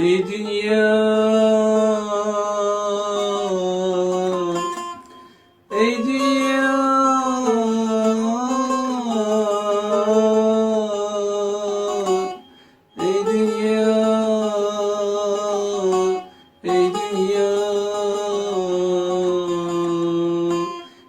Dünya. Ey dünya. Ey dünya. Ey dünya.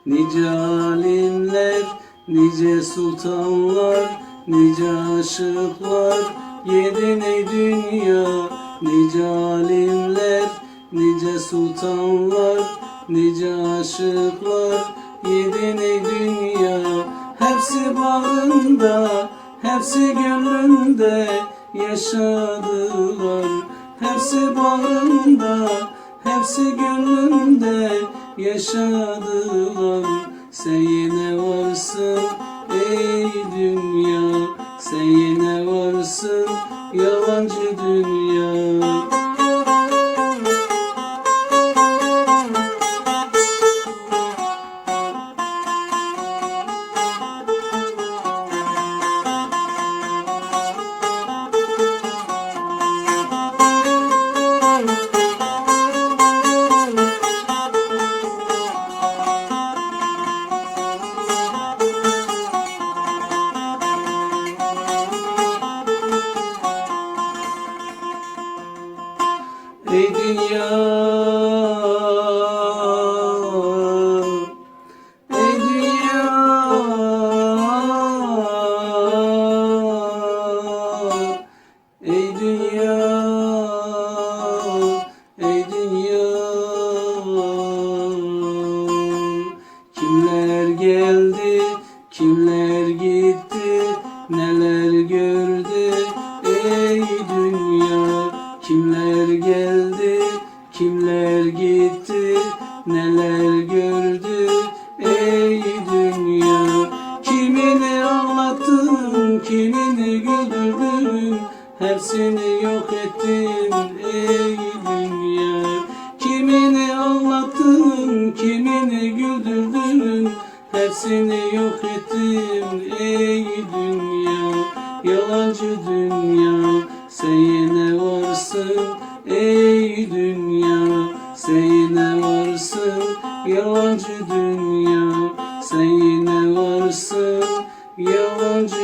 Nice alimler Nice sultanlar Nice aşıklar Yedin ey dünya Nice alimler Nice sultanlar Nice aşıklar Yedin ey dünya. Hepsi bağrında Hepsi gönlünde yaşadılar. Hepsi bağrında Hepsi gönlünde yaşadılar. Sen yine varsın Ey dünya Ey dünya Ey dünya Ey dünya Kimler geldi seni yok ettim ey dünya Kimini ağlattın, kimini güldürdün. Hepsini yok ettim ey dünya Yalancı dünya sen yine varsın. Ey dünya Sen yine varsın. Yalancı dünya Sen yine varsın. Yalancı